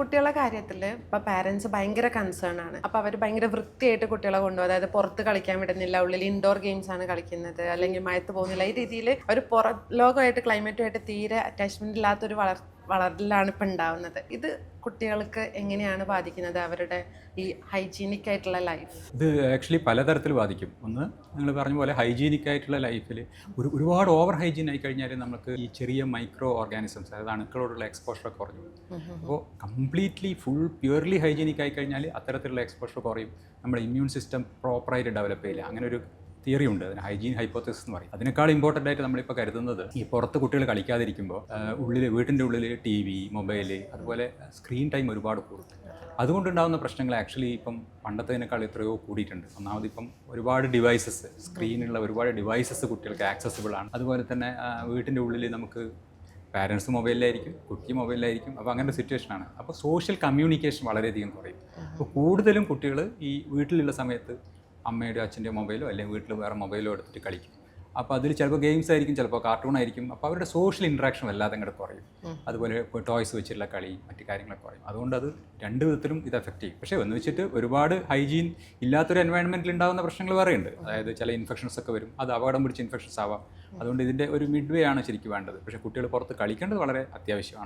കുട്ടികളുടെ കാര്യത്തിൽ ഇപ്പൊ പാരന്റ്സ് ഭയങ്കര കൺസേൺ ആണ്. അപ്പൊ അവർ ഭയങ്കര വൃത്തിയായിട്ട് കുട്ടികളെ കൊണ്ടുപോകും. അതായത് പുറത്ത് കളിക്കാൻ വിടുന്നില്ല ഉള്ളിൽ ഇൻഡോർ ഗെയിംസ് ആണ് കളിക്കുന്നത് അല്ലെങ്കിൽ മയത്ത് പോകുന്നില്ല. ഈ രീതിയിൽ ഒരു പുറ ലോകമായിട്ട് ക്ലൈമറ്റുമായിട്ട് തീരെ അറ്റാച്ച്മെന്റ് ഇല്ലാത്തൊരു വളർ വളരലാണ് ഇപ്പം ഉണ്ടാവുന്നത്. ഇത് കുട്ടികൾക്ക് എങ്ങനെയാണ് ബാധിക്കുന്നത്? അവരുടെ ഈ ഹൈജീനിക് ആയിട്ടുള്ള ലൈഫ് ഇത് ആക്ച്വലി പലതരത്തിൽ ബാധിക്കും. ഒന്ന് നിങ്ങൾ പറഞ്ഞ പോലെ ഹൈജീനിക് ആയിട്ടുള്ള ലൈഫിൽ ഒരു ഒരുപാട് ഓവർ ഹൈജീൻ ആയി കഴിഞ്ഞാൽ നമുക്ക് ഈ ചെറിയ മൈക്രോ ഓർഗാനിസംസ് അതായത് അണുക്കളോടുള്ള എക്സ്പോഷർ കുറയും. അപ്പോൾ കംപ്ലീറ്റ്ലി ഫുൾ പ്യുവർലി ഹൈജീനിക് ആയി കഴിഞ്ഞാൽ അത്തരത്തിലുള്ള എക്സ്പോഷർ കുറയും. നമ്മുടെ ഇമ്മ്യൂൺ സിസ്റ്റം പ്രോപ്പറായിട്ട് ഡെവലപ്പ് ചെയ്യില്ല. അങ്ങനെ ഒരു തിയറി ഉണ്ട് അതിന് ഹൈജീൻ ഹൈപ്പോത്തസിസ് എന്ന് പറയും. അതിനേക്കാൾ ഇമ്പോർട്ടന്റ് ആയിട്ട് നമ്മളിപ്പോൾ കരുതുന്നത് ഈ പുറത്ത് കുട്ടികൾ കളിക്കാതിരിക്കുമ്പോൾ ഉള്ളിൽ വീട്ടിന്റെ ഉള്ളിൽ ടി വി മൊബൈൽ അതുപോലെ സ്ക്രീൻ ടൈം ഒരുപാട് കൂടും. അതുകൊണ്ടുണ്ടാകുന്ന പ്രശ്നങ്ങൾ ആക്ച്വലി ഇപ്പം പണ്ടത്തേനേക്കാൾ എത്രയോ കൂടിയിട്ടുണ്ട്. ഒന്നാമത് ഇപ്പം ഒരുപാട് ഡിവൈസസ് സ്ക്രീനുള്ള ഒരുപാട് ഡിവൈസസ് കുട്ടികൾക്ക് ആക്സസിബിൾ ആണ്. അതുപോലെ തന്നെ വീട്ടിന്റെ ഉള്ളിൽ നമുക്ക് പാരൻസ് മൊബൈലിലായിരിക്കും കുട്ടി മൊബൈലിലായിരിക്കും അപ്പോൾ അങ്ങനെ സിറ്റുവേഷനാണ് അപ്പോൾ സോഷ്യൽ കമ്മ്യൂണിക്കേഷൻ വളരെയധികം കുറയും. അപ്പോൾ കൂടുതലും കുട്ടികൾ ഈ വീട്ടിലുള്ള സമയത്ത് അമ്മയുടെ അച്ഛന്റെ മൊബൈലോ അല്ലെങ്കിൽ വീട്ടിൽ വേറെ മൊബൈലോ എടുത്തിട്ട് കളിക്കും. അപ്പോൾ അതിൽ ചിലപ്പോൾ ഗെയിംസ് ആയിരിക്കും ചിലപ്പോൾ കാർട്ടൂൺ ആയിരിക്കും. അപ്പോൾ അവരുടെ സോഷ്യൽ ഇൻട്രാക്ഷൻ വല്ലാതെ അങ്ങോട്ട് കുറയും. അതുപോലെ ഇപ്പോൾ ടോയ്സ് വെച്ചിട്ടുള്ള കളി മറ്റു കാര്യങ്ങളൊക്കെ കുറയും. അതുകൊണ്ട് അത് രണ്ട് വിധത്തിലും ഇത് എഫക്റ്റ് ചെയ്യും. പക്ഷേ ഒന്ന് വെച്ചിട്ട് ഒരുപാട് ഹൈജീൻ ഇല്ലാത്തൊരു എൻവയൺമെന്റിൽ ഉണ്ടാകുന്ന പ്രശ്നങ്ങൾ വേറെയുണ്ട് അതായത് ചില ഇൻഫെക്ഷൻസ് ഒക്കെ വരും. അത് അപകടം പിടിച്ച ഇൻഫെക്ഷൻസ് ആവാം. അതുകൊണ്ട് ഇതിന്റെ ഒരു മിഡ് വേ ആണ് ശരിക്കും വേണ്ടത്. പക്ഷേ കുട്ടികൾ പുറത്ത് കളിക്കേണ്ടത് വളരെ അത്യാവശ്യമാണ്.